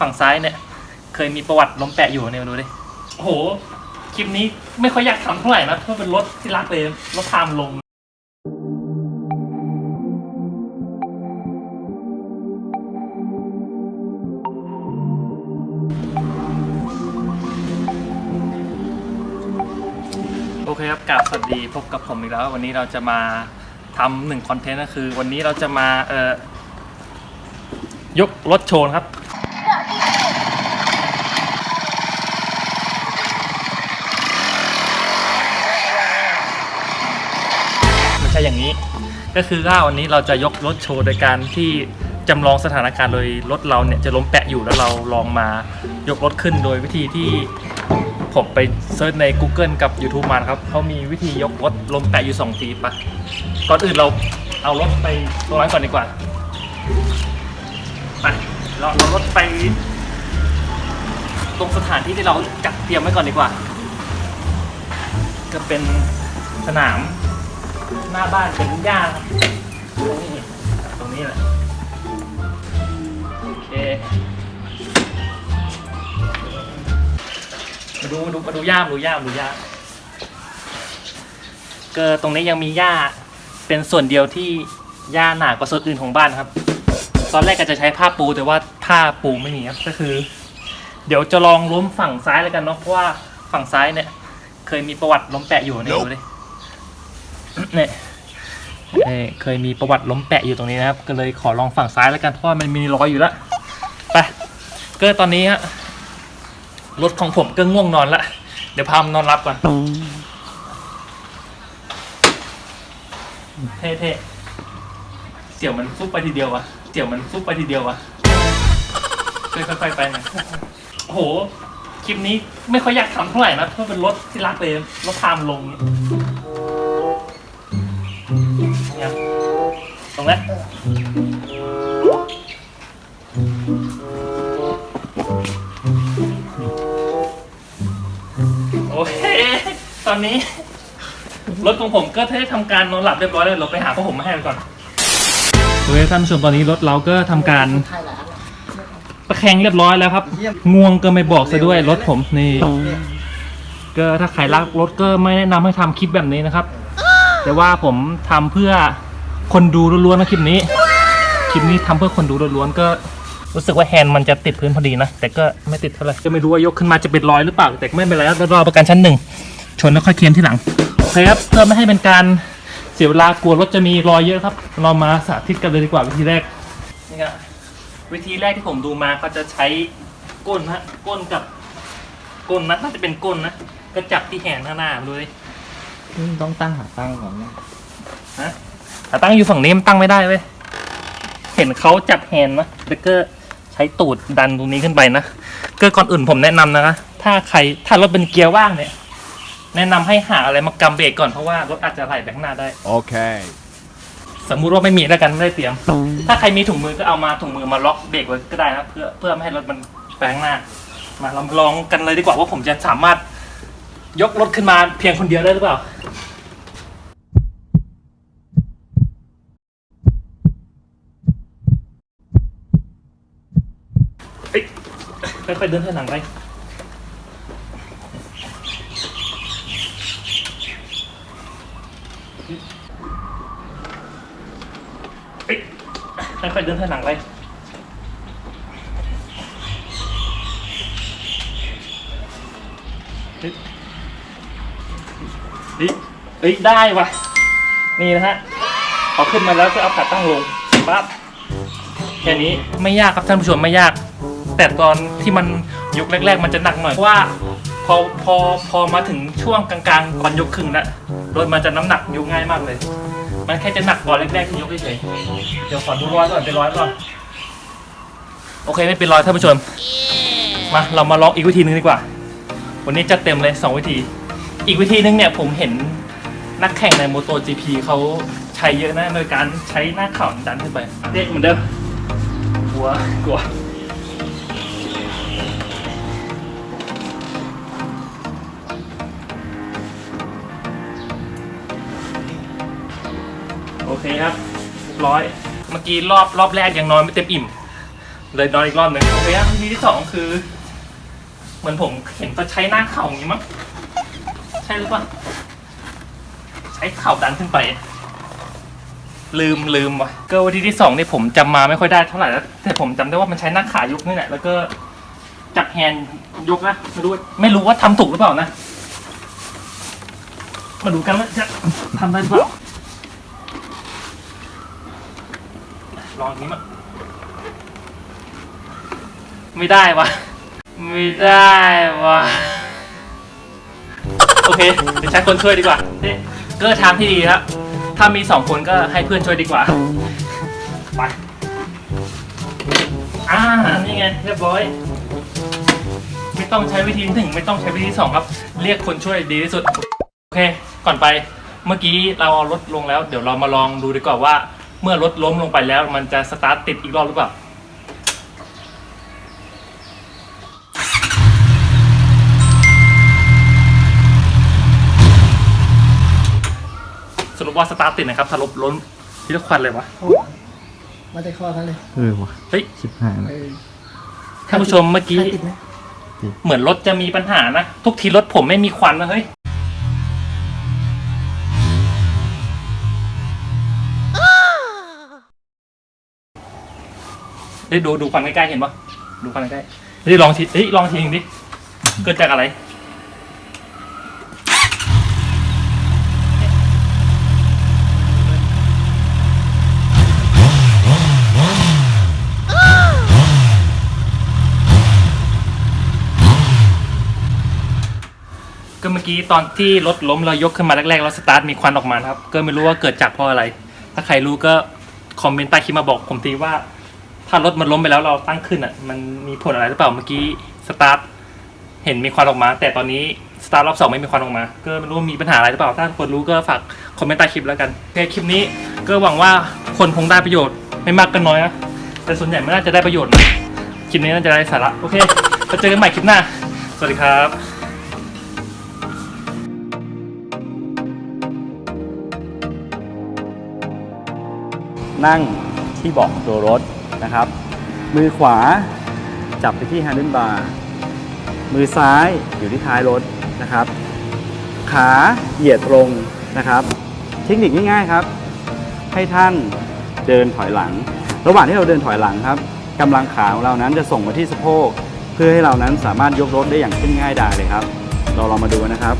ฝั่งซ้ายเนี่ย เคยมีประวัติล้มแปะอยู่เนี่ยมาดูดิโอ้โห คลิปนี้ไม่ค่อยอยากทำเท่าไหร่นะเพราะเป็นรถที่รักเลยรถทามลงโอเคครับกราบสวัสดีพบกับผมอีกแล้ว วันนี้เราจะมาทำหนึ่งคอนเทนต์ก็คือ วันนี้เราจะมาเอ่อยกรถโชว์นครับ ก็คือว่าวันนี้เราจะยกรถโชว์โดยการที่จำลองสถานการณ์โดยรถเราเนี่ยจะล้มแปะอยู่แล้วเราลองมายกรถขึ้นโดยวิธีที่ผมไปเซิร์ชใน Google กับ YouTube มานะครับเขามีวิธียกรถล้มแปะอยู่2ทีปะก่อนอื่นเราเอารถไปตรงนั้นก่อนดีกว่าไปเราเอารถไป ตรงสถานที่ที่เราจัดเตรียมไว้ก่อนดีกว่า ก็เป็นสนาม หน้าบ้านเป็นหญ้าครับนี่ตรงนี้แหละโอเคมาดูมาดูมาดูหญ้ามาดูหญ้ามาดูหญ้าเก็ตรงนี้ยังมีหญ้าเป็นส่วนเดียวที่หญ้าหนากว่าส่วนอื่นของบ้านครับ ตอนแรกก็จะใช้ผ้าปูแต่ว่าผ้าปูไม่มีครับก็คือ เดี๋ยวจะลองล้มฝั่งซ้ายแล้วกันเนาะเพราะว่าฝั่งซ้ายเนี่ย เคยมีประวัติล้มแปะอยู่เนี่ดูดิ เนี่ยเคยมีประวัติล้มแปะอยู่ตรงนี้นะครับ ก็เลยขอลองฝั่งซ้ายแล้วกันเพราะว่ามันมีรอยอยู่แล้วไปก็ตอนนี้ฮะรถของผมก็ง่วงนอนละเดี๋ยวพามนอนรับก่อนเท่ๆเสี่ยวมันฟุบไปทีเดียววะเสี่ยวมันฟุบไปทีเดียววะค่อยๆไปนะโอ้โหคลิปนี้ไม่ค่อยอยากทำเท่าไหร่นะเพราะเป็นรถที่รักเลยรถพามลง รงนั้นโอเค ตอนนี้ รถของผมก็ได้ทำการนอนหลับเรียบร้อยแล้วเราไปหาผ้าห่มมาให้มันก่อนโอเคท่านผู้ชมตอนนี้รถเราก็ทำการตะแคงเรียบร้อยแล้วครับ ง่วงก็ไม่บอกซะด้วยรถผมนี่ก็ถ้าใครรักรถก็ไม่แนะนำให้ทำคลิปแบบนี้นะครับ แต่ว่าผมทำเพื่อ คนดูล้วนๆนะคลิปนี้ คลิปนี้ทำเพื่อคนดูล้วนๆก็รู้สึกว่าแฮนด์มันจะติดพื้นพอดีนะ แต่ก็ไม่ติดเท่าไหร่ก็ไม่รู้ว่ายกขึ้นมาจะเป็นรอยหรือเปล่า แต่ไม่เป็นไรครับรอประกันชั้นหนึ่งชนแล้วค่อยเคลมที่หลังโอเคครับเพื่อไม่ให้เป็นการเสียเวลากลัวรถจะมีรอยเยอะครับ เรามาสาธิตกันเลยดีกว่าวิธีแรกนี่ครับวิธีแรกที่ผมดูมาก็จะใช้ก้นฮะก้นกับก้นนะน่าจะเป็นก้นนะก็จับที่แฮนด์ข้างหน้าดูดิต้องตั้งหาตั้งก่อนนะฮะ แต่ตั้งอยู่ฝั่งนี้มันตั้งไม่ได้เว้ย เห็นเขาจับแฮนด์นะแล้วก็ใช้ตูดดันตรงนี้ขึ้นไปนะก็ก่อนอื่นผมแนะนำนะคะถ้าใครถ้ารถเป็นเกียร์ว่างเนี่ย แนะนำให้หาอะไรมากำเบรกก่อนเพราะว่ารถอาจจะไหลไปข้างหน้าได้ Okay. สมมุติว่าไม่มีแล้วกันไม่ได้เตรียม ถ้าใครมีถุงมือก็เอามาถุงมือมาล็อกเบรกไว้ก็ได้นะเพื่อเพื่อไม่ให้รถมันไปข้างหน้า มาเราลองกันเลยดีกว่าว่าผมจะสามารถยกรถขึ้นมาเพียงคนเดียวได้หรือเปล่า เอ้ยไปๆเดินถอยหลังไปเอ้ยค่อยๆเดินถอยหลังไปเฮ้ยเฮ้ยได้ว่ะ นี่นะฮะพอขึ้นมาแล้วก็เอาขาตั้งลงปั๊บแค่นี้ไม่ยากครับท่านผู้ชมไม่ยาก แต่ตอนที่มันยกแรก ๆ มันจะหนักหน่อยเพราะว่าพอพอพอมาถึงช่วงกลางๆตอนยกครึ่งแล้วรถมันจะน้ำหนักยกง่ายมากเลย มันแค่จะหนักกว่าแรกๆที่ยกเฉยๆเดี๋ยวขอดูร้อยก่อนเป็นร้อยก่อนโอเคไม่เป็นร้อยท่านผู้ชมมาเรามาลองอีกวิธีหนึงดีกว่า วันนี้จะเต็มเลยสองวิธี อีกวิธีหนึงเนี่ยผมเห็นนักแข่งใน MotoGP เขาใช้เยอะนะโดยการใช้หน้าเข่าดันขึ้นไปเด็กเหมือนเดิมกลัวกลัว เคครับเรียบร้อย เมื่อกี้รอบรอบแรกยังนอนไม่เต็มอิ่ม เลยนอนอีกรอบหนึ่งโอเคครับวิธีที่สองคือ เหมือนผมเห็นเขาใช้หน้าเข่าอย่างนี้มั้งใช่หรือเปล่าใช้เข่าดันขึ้นไป ลืมลืมว่ะก็วิธีที่สองนี่ผมจำมาไม่ค่อยได้เท่าไหร่แล้วแต่ผมจำได้ว่ามันใช้หน้าขายกนี่แหละแล้วก็จับแฮนด์ยกนะไม่รู้ไม่รู้ว่าทำถูกหรือเปล่านะ มาดูกันว่าจะทำได้หรือเปล่า ลองอันนี้มั้งไม่ได้วะ ไม่ได้วะ โอเคเดี๋ยวใช้คนช่วยดีกว่านี่ก็ทางที่ดีครับ ถ้ามีสองคนก็ให้เพื่อนช่วยดีกว่า ไป อ่า นี่ไง เรียบร้อย ไม่ต้องใช้วิธีหนึ่งไม่ต้องใช้วิธีสองครับ เรียกคนช่วยดีที่สุด โอเค ก่อนไป เมื่อกี้เราเอารถลงแล้ว เดี๋ยวเรามาลองดูดีกว่าว่า เมื่อรถล้มลงไปแล้วมันจะสตาร์ทติดอีกรอบหรือเปล่าสรุปว่าสตาร์ทติดนะครับถ้ารถล้มที่ละควันเลยวะมาแต่ข้อนั้นเลยเออวะเฮ้ยชิบหายเอแล้วอท่านผู้ชมเมื่อกี้ใครติดไหมเหมือนรถจะมีปัญหานะ ทุกทีรถผมไม่มีควันนะเฮ้ย เฮ้ยดูดูควันใกล้ๆเห็นปะดูควันใกล้ๆเฮ้ยลองทีเฮ้ยลองทีนึงดิเกิดจากอะไรก็เมื่อกี้ตอนที่รถล้มเรายกขึ้นมาแรกๆแล้วสตาร์ทมีควันออกมานะครับ ก็ไม่รู้ว่าเกิดจากเพราะอะไร ถ้าใครรู้ก็คอมเมนต์ใต้คลิปมาบอกผมทีว่า ถ้ารถมันล้มไปแล้วเราตั้งขึ้นอะ มันมีผลอะไรหรือเปล่าเมื่อกี้สตาร์ทเห็นมีควันออกมา แต่ตอนนี้สตาร์ทรอบสองไม่มีควันออกมา ก็ไม่รู้มีปัญหาอะไรหรือเปล่า ถ้าคนรู้ก็ฝากคอมเมนต์ใต้คลิปแล้วกันโอเคคลิปนี้ก็หวังว่าคนคงได้ประโยชน์ไม่มากก็น้อยนะแต่ส่วนใหญ่ไม่น่าจะได้ประโยชน์นะคลิปนี้น่าจะได้สาระโอเคแล้วเจอกันใหม่คลิปหน้า สวัสดีครับนั่งที่เบาะตัวรถ นะครับ มือขวาจับไปที่ handle bar มือซ้ายอยู่ที่ท้ายรถนะครับ ขาเหยียดตรงนะครับ เทคนิคง่ายๆครับ ให้ท่านเดินถอยหลัง ระหว่างที่เราเดินถอยหลังครับกำลังขาของเรานั้นจะส่งมาที่สะโพก เพื่อให้เรานั้นสามารถยกรถได้อย่างขึ้นง่ายดายเลยครับ เราลองมาดูนะครับ